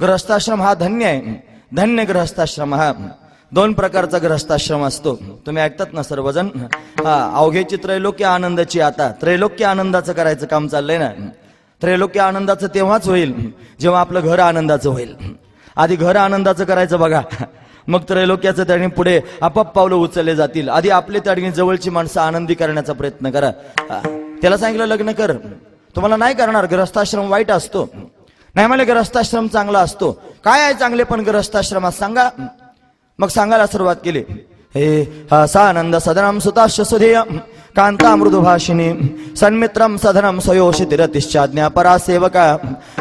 ग्रहस्थाश्रम हा धन्य आहे. धन्य ग्रहस्थाश्रम हा. दोन प्रकारचा ग्रहस्थाश्रम असतो. तुम्ही ऐकतात ना सर्वजण? हा अवघ्याची त्रैलोक्य आनंदाची आता. त्रैलोक्य आनंदाचं करायचं काम चाललंय ना? त्रैलोक्य आनंदाचं तेव्हाच होईल जेव्हा आपलं घर आनंदाचं होईल. आधी घर आनंदाचं करायचं बघा. मग त्रैलोक्याचं त्याने पुढे आपाप पावलं उचलले जातील. आधी आपले त्याने जवळची माणसं आनंदी करण्याचा प्रयत्न करा. त्याला सांगितलं लग्न कर. तुम्हाला नाही करणार ग्रस्ताश्रम वाईट असतो. नाही मला ग्रस्ताश्रम चांगला असतो. काय आहे चांगले पण ग्रस्ताश्रमात सांगा. मग सांगायला सुरुवात केली. हे हा सानंद सदनम सुताश सुधेय. कांता मृदुभाषिनी सन्मित्रम सदनम स्वयोषितिरतिश्चाज्ञा परासेवका.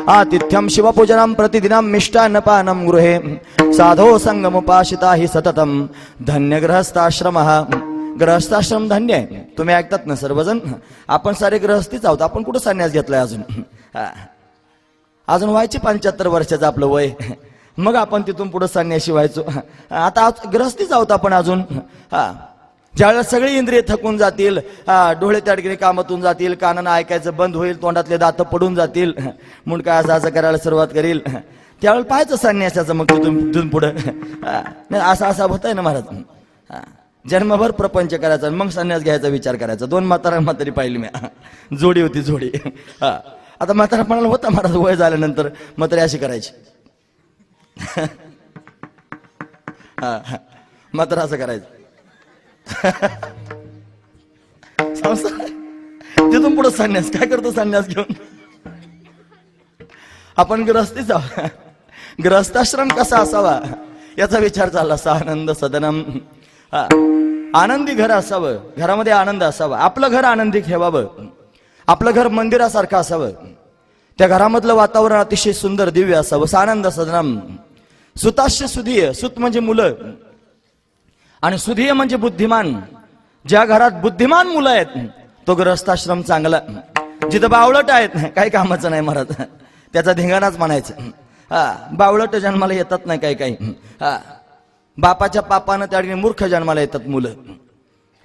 आतिथ्यम शिवपूजनम प्रतिदिनम मिष्टान्नपानम गृहे. साधो संगमुपाशिता हि सततम धन्य ग्रहस्थाश्रम ग्रहस्थाश्रम धन्य आहे. तुम्ही ऐकतात ना सर्वजण? आपण सारे ग्रहस्थीच आहोत. आपण कुठं संन्यास घेतलाय अजून? हा. अजून व्हायचे पंच्याहत्तर वर्षाचं आपलं वय. मग आपण तिथून पुढे संन्याशी व्हायचो. आता ग्रस्तीच आहोत आपण अजून. हा. ज्यावेळेस सगळी इंद्रिय थकून जातील हा डोळे त्याडकीने कामातून जातील कानानं ऐकायचं बंद होईल तोंडातले दात पडून जातील म्हणून काय असं असं करायला सुरुवात करील. त्यावेळेला पाहायचं संन्यासाचं मग तिथून पुढं. हा. नाही, असं असं होत आहे ना महाराज? जन्मभर प्रपंच करायचा मग संन्यास घ्यायचा विचार करायचा. दोन म्हातारा म्हातारी पाहिली मी. जोडी होती जोडी. हा. आता म्हातारापणाला होता महाराज वय झाल्यानंतर. म्हातारी अशी करायची. हा म्हातारा असं करायचं. संसार. तिथून पुढे संन्यास. काय करतो संन्यास घेऊन? आपण ग्रस्तीच आहोत ग्रस्ताश्रम कसा असावा? याचा विचार चालला असा आनंद सदनम. हा. आनंदी घर असावं. घरामध्ये आनंद असावा. आपलं घर आनंदी ठेवावं. आपलं घर मंदिरासारखं असावं. त्या घरामधलं वातावरण अतिशय सुंदर दिव्य असावं. सानंद सदनाम. सुताश्य सुधीय. सुत म्हणजे मुलं. आणि सुधीय म्हणजे बुद्धिमान. ज्या घरात बुद्धिमान मुलं आहेत तो ग्रहस्थाश्रम चांगला. जिथं बावळट आहेत काही कामाचं नाही महाराज त्याचा धिंगाणाच म्हणायचं. हा बावळट जन्माला येतात नाही काही काही. हा बापाच्या पापानं त्या मूर्ख जन्माला येतात मुलं.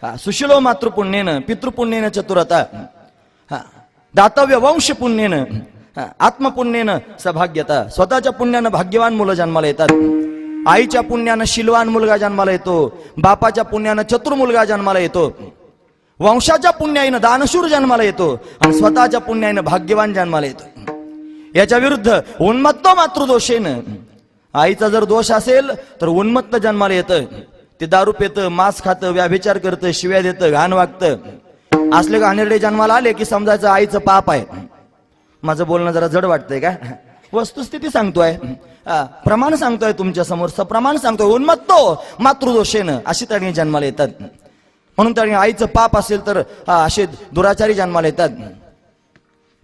हा सुशिलो मातृपुण्येनं पितृपुण्येनं चतुरता. हा दातव्य वंश पुण्येनं हा, आत्मपुण्येनं सभाग्यता स्वतःच्या पुण्यानं भाग्यवान मुलं जन्माला येतात आईच्या पुण्यानं शिलवान मुलगा जन्माला येतो बापाच्या पुण्यानं चतुर मुलगा जन्माला येतो वंशाच्या पुण्याईनं दानशूर जन्माला येतो आणि स्वतःच्या पुण्याईनं भाग्यवान जन्माला येतो याच्या विरुद्ध उन्मत्त मातृदोषेनं आईचा जर दोष असेल तर उन्मत्त जन्माला येतं ते दारू पेतं मांस खातं व्याभिचार करतं शिव्या देतं घाण वागतं असले घाणेरडे जन्माला आले की समजायचं आईचं पाप आहे? माझं बोलणं जरा जड वाटतंय का? वस्तुस्थिती सांगतोय. प्रमाण सांगतोय तुमच्यासमोर. सप्रमाण सांगतोय. उन्मत्तो मातृदोषेनं अशी तरी जन्माला येतात. म्हणून तरी आईचं पाप असेल तर असे दुराचारी जन्माला येतात.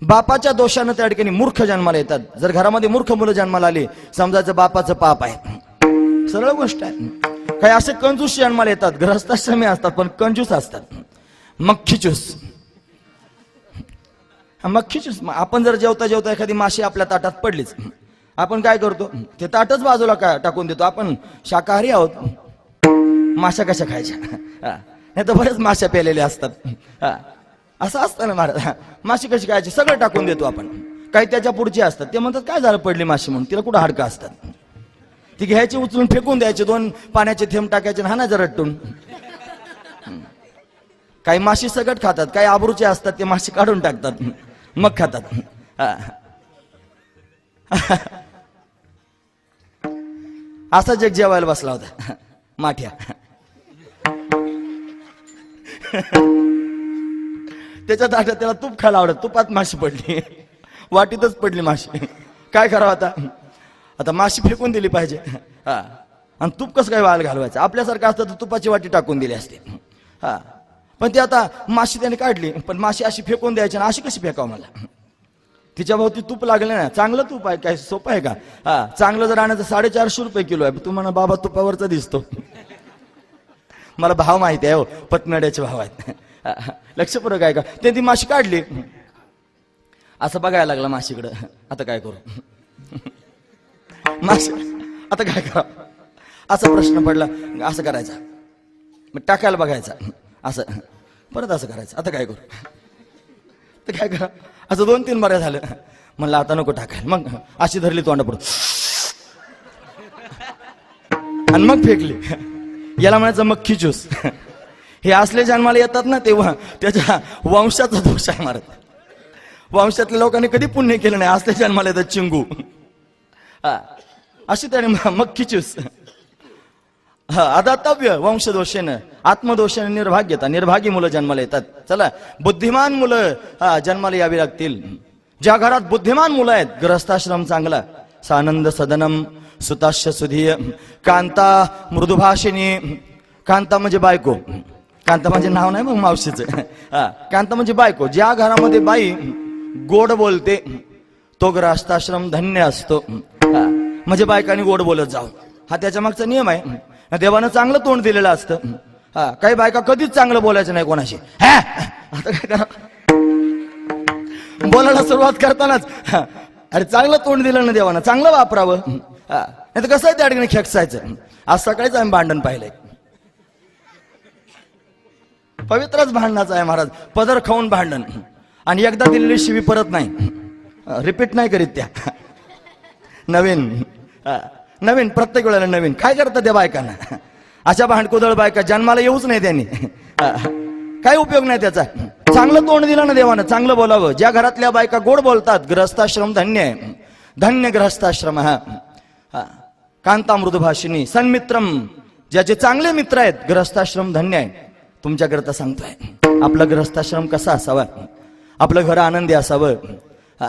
बापाच्या दोषानं त्या ठिकाणी मूर्ख जन्माला येतात. जर घरामध्ये मूर्ख मुलं जन्माला आली समजायचं बापाचं पाप आहे. सरळ गोष्ट आहे. काही असे कंजूस जन्माला येतात. ग्रहस्थाश्रमी असतात पण कंजूस असतात. मक्खीचूस ज्यूस मक्खीचूस ज्यूस आपण जर जेवता जेवता एखादी माशी आपल्या ताटात पडलीच. आपण काय करतो? ते ताटच बाजूला काय टाकून देतो. आपण शाकाहारी आहोत. माशा कशा खायच्या? नाही तर बरेच माश्या पेलेल्या असतात. हा. असं असतं ना महाराज. माशी कशी खायची? सगळं टाकून देतो आपण. काही त्याच्या पुढची असतात. ते म्हणतात काय झालं पडली माशी म्हणून? तिला कुठं हाडकं असतात? ती घ्यायची उचलून फेकून द्यायची दोन पाण्याचे थेंब टाकायचे ना जर रट्टून. काही माशी सगट खातात काही आबरूचे असतात ते माशी काढून टाकतात मग खातात. हा. असा जग जेवायला बसला होता. माठ्या. त्याच्या ताटात त्याला तूप खायला आवडत तुपात माशी पडली. वाटीतच पडली माशी. काय करावं आता? आता माशी फेकून दिली पाहिजे. हा. आणि तूप कसं काय वाल घालवायचं? आपल्यासारखं असतं तर तुपाची वाटी टाकून दिली असते. हा. पण ती आता माशी त्याने काढली पण माशी अशी फेकून द्यायची आणि अशी कशी फेकावं मला? तिच्या भोवती तूप लागलं ना चांगलं तूप आहे काय सोपं आहे का? हा चांगलं जर आणायचं साडेचारशे रुपये किलो आहे. तू म्हणा बाबा तुपावरचा दिसतो. मला भाव माहिती आहे हो. पतनड्याचे भाव आहेत. लक्षपूर्वक आहे का? ते ती माशी काढली. असं बघायला लागला माशीकडं. आता काय करू? माशी आता काय करा असा प्रश्न पडला असं करायचा. मग टाकायला बघायचा. असं. परत असं करायचं. आता काय करू? तर काय करा? असं दोन तीन बऱ्या झालं. म्हणलं आता नको टाकायला. मग अशी धरली तोंड पडून आणि मग फेकली. याला म्हणायचं मख्खी ज्यूस हे असले जन्माला येतात ना तेव्हा त्याच्या वंशाचा दोष आहे मारत. वंशातल्या लोकांनी कधी पुण्य केलं नाही. असले जन्माला येतात चिंगू. हा. अशी त्याने म- मक्खी ज्यूस अदातव्य वंशदोषेनं आत्मदोषाने निर्भाग्यता निर्भागी मुलं जन्माला येतात. चला बुद्धिमान मुलं जन्माला यावी लागतील. ज्या घरात बुद्धिमान मुलं आहेत गृहस्थाश्रम चांगला. सानंद सदनम सुताश्य सुधीय कांता मृदुभाषिनी कांता म्हणजे बायको. कांता म्हणजे नाव नाही मग मावशीचं. हा कांता म्हणजे बायको. ज्या घरामध्ये बाई गोड बोलते तो ग्रहस्थाश्रम धन्य असतो. म्हणजे बायकांनी गोड बोलत जाऊ हा त्याच्या मागचा नियम आहे. देवानं चांगलं तोंड दिलेलं असतं. हा काही बायका कधीच चांगलं बोलायचं नाही कोणाशी. हा, आता काय करा? बोलायला सुरुवात करतानाच. अरे चांगलं तोंड दिलं ना देवानं चांगलं वापरावं. हा नाही तर कसं आहे त्या ठिकाणी खेकसायचं? आज सकाळीच आम्ही भांडण पाहिलंय पवित्रच भांडणाचं आहे महाराज पदर खाऊन भांडण. आणि एकदा दिलेली शिवी परत नाही. रिपीट नाही करीत त्या. नवीन. हा, नवीन प्रत्येक वेळेला नवीन. काय करतात त्या बायकांना? अशा भांडकुदळ बायका जन्माला येऊच नाही त्यांनी. काय उपयोग नाही त्याचा? चांगलं तोंड दिलं ना देवानं चांगलं बोलावं. ज्या घरातल्या बायका गोड बोलतात ग्रस्ताश्रम धन्य आहे. धन्य ग्रस्ताश्रम हा. हा. कांता मृदुभाषिनी सन्मित्रम ज्याचे चांगले मित्र आहेत ग्रस्ताश्रम धन्य आहे. तुमच्याकरता सांगतोय. आपला ग्रस्ताश्रम कसा असावा? आपलं घर आनंदी असावं? हा.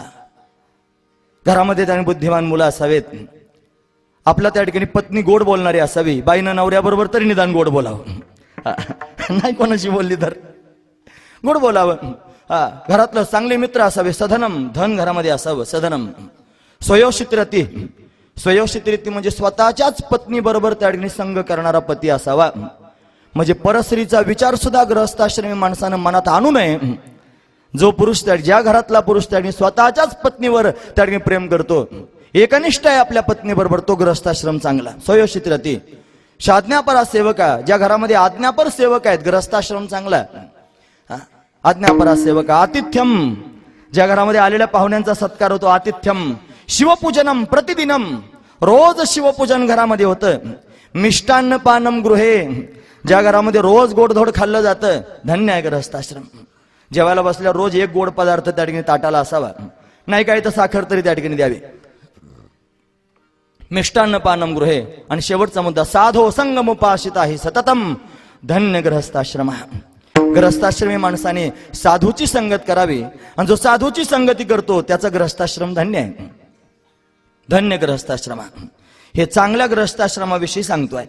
घरामध्ये त्याने बुद्धिमान मुलं असावेत. आपल्या त्या ठिकाणी पत्नी गोड बोलणारी असावी बाईनं नवऱ्याबरोबर तरी निदान गोड बोलावं. नाही कोणाशी बोलली तर. गोड बोलावं. हा घरातलं चांगले मित्र असावे सधनम धन घरामध्ये असावं सधनम. स्वयोषित रती. स्वयोषित रीती म्हणजे स्वतःच्याच पत्नी बरोबर त्या ठिकाणी संग करणारा पती असावा. म्हणजे परस्त्रीचा विचार सुद्धा ग्रहस्थाश्रमी माणसानं मनात आणू नये. जो पुरुष त्या ज्या घरातला पुरुष त्या ठिकाणी स्वतःच्याच पत्नीवर त्या ठिकाणी प्रेम करतो एकनिष्ठ आहे आपल्या पत्नीबरोबर तो ग्रस्ताश्रम चांगला. स्वयोषित रती. शाज्ञापरा सेवका ज्या घरामध्ये आज्ञापर सेवक आहेत ग्रस्ताश्रम चांगला आज्ञापरा सेवका आतिथ्यम. ज्या घरामध्ये आलेल्या पाहुण्यांचा सत्कार होतो आतिथ्यम. शिवपूजनम प्रतिदिनम. रोज शिवपूजन घरामध्ये होतं. मिष्टान्न पानम गृहे. ज्या घरामध्ये रोज गोडधोड खाल्लं जातं धन्य आहे ग्रहस्थाश्रम जेवायला बसल्यावर रोज एक गोड पदार्थ त्या ठिकाणी ताटाला असावा. नाही काय तर साखर तरी त्या ठिकाणी द्यावी. मिष्टान्न पानम गृहे. आणि शेवटचा मुद्दा साधो संगम उपाशित आहे सततम धन्य ग्रहस्थाश्रम ग्रहस्थाश्रमी माणसाने साधूची संगत करावी. आणि जो साधूची संगती करतो त्याचा ग्रहस्थाश्रम धन्य आहे. धन्य ग्रहस्थाश्रम हे चांगल्या ग्रहस्थाश्रमाविषयी सांगतोय.